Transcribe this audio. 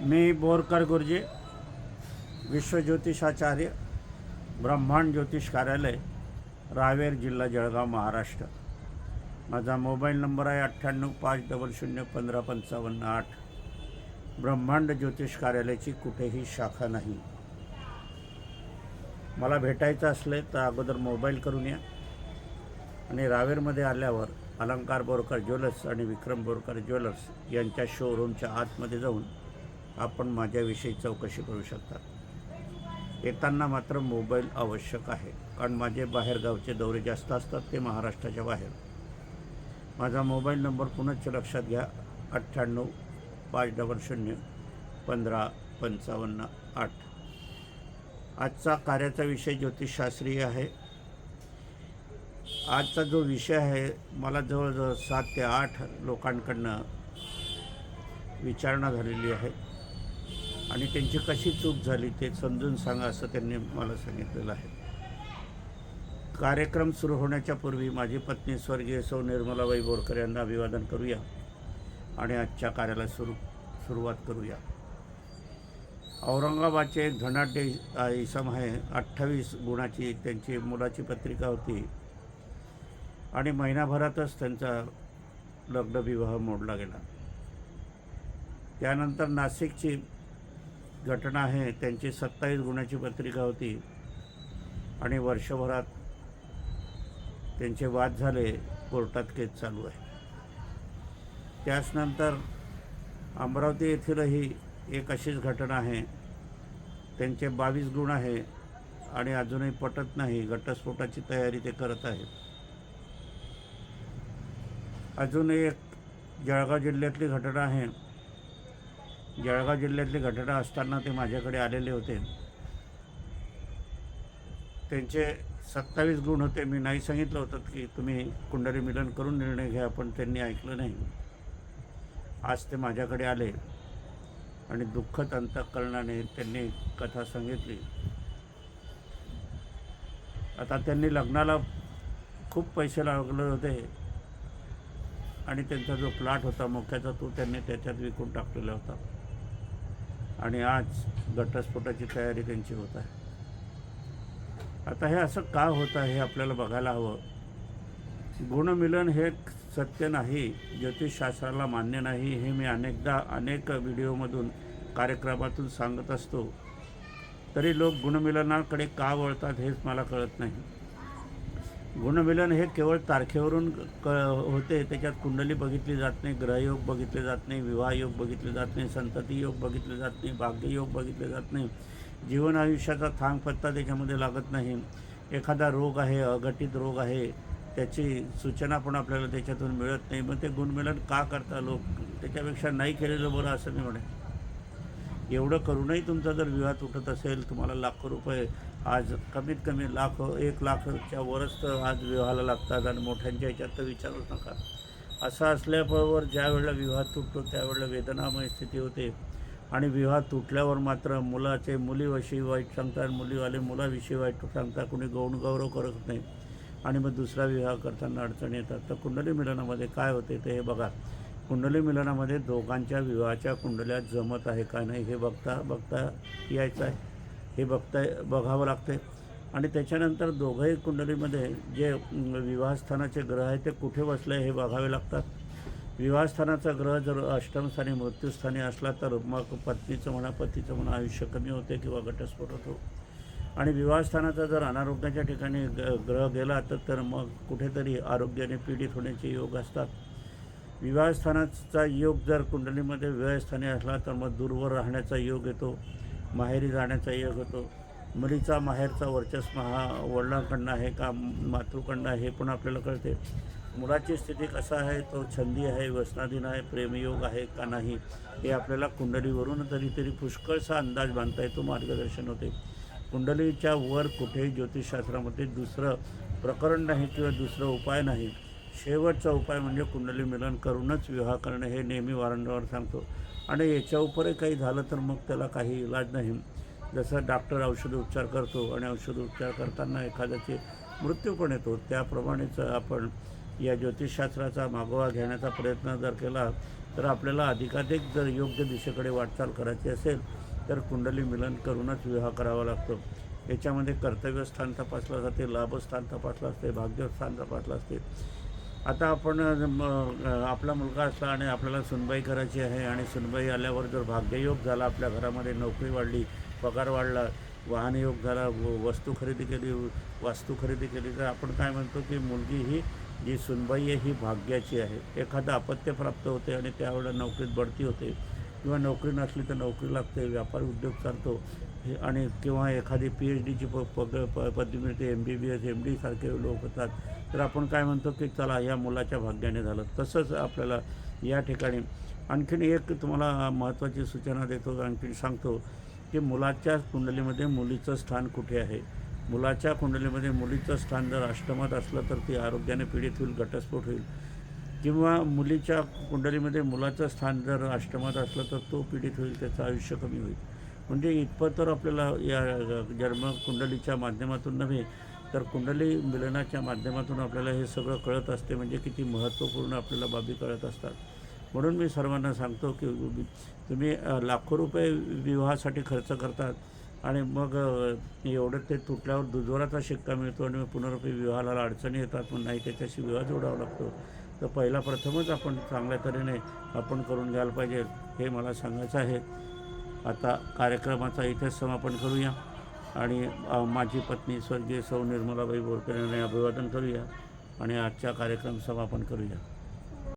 मी बोरकर गुरुजी विश्वज्योतिषाचार्य ब्रह्मांड ज्योतिष कार्यालय रावेर जिल्हा जळगाव महाराष्ट्र. माझा मोबाईल नंबर आहे अठ्ठ्याण्णव पाच डबल शून्य पंधरा पंचावन्न आठ. ब्रह्मांड ज्योतिष कार्यालयाची कुठेही शाखा नाही. मला भेटायचं असले तर अगोदर मोबाईल करून या. आणि रावेरमध्ये आल्यावर अलंकार बोरकर ज्वेलर्स आणि विक्रम बोरकर ज्वेलर्स यांच्या शोरूमच्या आतमध्ये जाऊन आपण माझ्याविषयी चौकशी करू शकता येताना मात्र मोबाईल आवश्यक आहे कारण माझे बाहेरगावचे दौरे जास्त असतात ते महाराष्ट्राच्या बाहेर. माझा मोबाईल नंबर पुनश्च लक्षात घ्या अठ्ठ्याण्णव पाच डबल शून्य पंधरा पंचावन्न आठ. आजचा कार्याचा विषय ज्योतिषशास्त्रीय आहे. आजचा जो विषय आहे मला जवळजवळ सात ते आठ लोकांकडनं विचारणा झालेली आहे. आणि त्यांची कशी चूक झाली ते समजून सांगा असं त्यांनी मला सांगितलेलं आहे. कार्यक्रम सुरू होण्याच्या पूर्वी माझी पत्नी स्वर्गीय सौ निर्मलाबाई बोरकर यांना अभिवादन करूया आणि आजच्या कार्याला सुरू सुरुवात करूया. औरंगाबादचे एक धनाढ्य इसम आहे. अठ्ठावीस गुणाची त्यांची मुलाची पत्रिका होती. आणि महिनाभरातच त्यांचा लग्नविवाह मोडला गेला. त्यानंतर नाशिकची घटना आहे त्यांची सत्तावीस गुणाची पत्रिका होती. आणि वर्षभरात त्यांचे वाद झाले कोर्टात केस चालू आहे. त्याचनंतर अमरावती येथीलही एक अशीच घटना आहे. त्यांचे बावीस गुण आहे आणि अजूनही पटत नाही घटस्फोटाची तयारी ते करत आहेत. अजून एक जळगाव जिल्ह्यातली घटना आहे. जळगाव जिल्ह्यातली घटना असताना ते माझ्याकडे आलेले होते. त्यांचे सत्तावीस गुण होते. मी नाही सांगितलं होतं की तुम्ही कुंडली मिलन करून निर्णय घ्या पण त्यांनी ऐकलं नाही. आज ते माझ्याकडे आले आणि दुःखद अंतःकरणाने त्यांनी कथा सांगितली. आता त्यांनी लग्नाला खूप पैसे लागले होते आणि त्यांचा जो प्लॉट होता मोक्याचा तो त्यांनी त्याच्यात विकून टाकलेला होता. आणि आज घटस्फोटाची तयारी त्यांची होत आहे. आता हे असं का होतं हे आपल्याला बघायला हवं. गुणमिलन हे सत्य नाही ज्योतिषशास्त्राला मान्य नाही हे मी अनेकदा अनेक व्हिडिओमधून कार्यक्रमातून सांगत असतो. तरी लोक गुणमिलनाकडे का वळतात हेच मला कळत नाही. गुणमिलन हे केवळ तारखेवरून क होते. त्याच्यात कुंडली बघितली जात नाही ग्रहयोग बघितले जात नाही विवाहयोग बघितले जात नाही संतती योग बघितले जात नाही भाग्ययोग बघितले जात नाही. जीवन आयुष्याचा थांग पत्ता त्याच्यामध्ये लागत नाही. एखादा रोग आहे अघटित रोग आहे त्याची सूचना पण आपल्याला त्याच्यातून मिळत नाही. मग ते गुणमिलन का करता लोक? त्याच्यापेक्षा नाही केलेलं बरं असं मी म्हणेन. एवढं करूनही तुमचा जर विवाह तुटत असेल तुम्हाला लाखो रुपये आज कमीत कमी लाख एक लाखच्या वरच तर आज विवाहाला लागतात आणि मोठ्यांच्या ह्याच्यात तर विचारूच नका. असं असल्याबरोबर ज्या वेळेला विवाह तुटतो त्यावेळेला वेदनामय स्थिती होते. आणि विवाह तुटल्यावर मात्र मुलाचे मुलीविषयी वाईट सांगतात मुलीवाले मुलाविषयी वाईट सांगतात कुणी गौण गौरव करत नाही. आणि मग दुसरा विवाह करताना अडचणी येतात. तर कुंडली मिलनामध्ये काय होते ते हे बघा. कुंडली मिलनामध्ये दोघांच्या विवाहाच्या कुंडल्या जमत आहे का नाही हे बघता बघता यायचं आहे. हे बघता बघावं लागते आणि त्याच्यानंतर दोघंही कुंडलीमध्ये जे विवाहस्थानाचे ग्रह आहे ते कुठे बसले हे बघावे लागतात. विवाहस्थानाचा ग्रह जर अष्टमस्थानी मृत्यूस्थानी असला तर मग पत्नीचं म्हणा पतीचं म्हणा आयुष्य कमी होते किंवा घटस्फोट होतो. आणि विवाहस्थानाचा जर अनारोग्याच्या ठिकाणी ग ग्रह गेला तर तर मग कुठेतरी आरोग्याने पीडित होण्याचे योग असतात. विवाहस्थानाचा योग जर कुंडलीमध्ये विवाहस्थानी असला तर मग दूरवर राहण्याचा योग येतो. माहेरी जाण्याचा योग होतो. मुलीचा माहेरचा वर्चस्व हा वडिलांकडनं आहे का मातृकडनं आहे हे पण आपल्याला कळते. मुलाची स्थिती कसा आहे? तो छंदी आहे व्यसनाधीन आहे प्रेमयोग आहे का नाही? हे आपल्याला कुंडलीवरून तरी तरी पुष्कळसा अंदाज बांधता येतो मार्गदर्शन होते. कुंडलीच्या वर कुठेही ज्योतिषशास्त्रामध्ये दुसरं प्रकरण नाही किंवा दुसरं उपाय नाही. शेवटचा उपाय म्हणजे कुंडली मिलन करूनच विवाह करणे हे नेहमी वारंवार सांगतो. आणि याच्या उपरही काही झालं तर मग त्याला काही इलाज नाही. जसं डॉक्टर औषध उपचार करतो आणि औषध उपचार करताना एखाद्याचे मृत्यू पण येतो. त्याप्रमाणेच आपण या ज्योतिषशास्त्राचा मागोवा घेण्याचा प्रयत्न जर केला तर आपल्याला अधिकाधिक जर योग्य दिशेकडे वाटचाल करायची असेल तर कुंडली मिलन करूनच विवाह करावा लागतो. याच्यामध्ये कर्तव्यस्थान तपासलं जाते लाभस्थान तपासलं असते भाग्यस्थान तपासलं असते. आता आपण म, आपला मुलगा असला आणि आपल्याला सुनबाई करायची आहे आणि सुनबाई आल्यावर जर भाग्ययोग झाला आपल्या घरामध्ये नोकरी वाढली पगार वाढला वाहनयोग झाला व- वस्तू खरेदी केली वास्तू खरेदी केली तर आपण काय म्हणतो की मुलगी ही जी सुनबाई आहे ही भाग्याची आहे. एखादं अपत्य प्राप्त होते आणि त्यावेळेला नोकरीत बढती होते किंवा नोकरी नसली तर नोकरी लागते व्यापार उद्योग चालतो हे आणि किंवा एखादी पी एच डीची प पग प पदवी मिळते M B B S M डीसारखे लोक होतात. तर आपण काय म्हणतो की चला या मुलाच्या भाग्याने झालं. तसंच आपल्याला या ठिकाणी आणखीन एक तुम्हाला महत्त्वाची सूचना देतो आणखीन सांगतो की मुलाच्या कुंडलीमध्ये मुलीचं स्थान कुठे आहे? मुलाच्या कुंडलीमध्ये मुलीचं स्थान जर अष्टमात असलं तर ती आरोग्याने पीडित होईल घटस्फोट होईल. किंवा मुलीच्या कुंडलीमध्ये मुलाचं स्थान जर अष्टमात असलं तर तो पीडित होईल त्याचं आयुष्य कमी होईल. म्हणजे इतपत तर आपल्याला या जन्म कुंडलीच्या माध्यमातून नव्हे तर कुंडली मिलनाच्या माध्यमातून आपल्याला हे सगळं कळत असते म्हणजे किती महत्त्वपूर्ण आपल्याला बाबी कळत असतात. म्हणून मी सर्वांना सांगतो की तुम्ही लाखो रुपये विवाहासाठी खर्च करतात आणि मग एवढं ते तुटल्यावर दुजोराचा शिक्का मिळतो आणि मग पुनरुपी विवाहाला अडचणी येतात पण नाही त्याच्याशी विवाह जोडावा लागतो. तर पहिला प्रथमच आपण चांगल्या तऱ्हेने आपण करून घ्यायला पाहिजे हे मला सांगायचं आहे. आता कार्यक्रमाचा इथेच समापन करूया. आणि माझी पत्नी स्वर्गीय सौ निर्मलाबाई बोरकर यांना अभिवादन करूया आणि आजचा कार्यक्रम समापन करूया.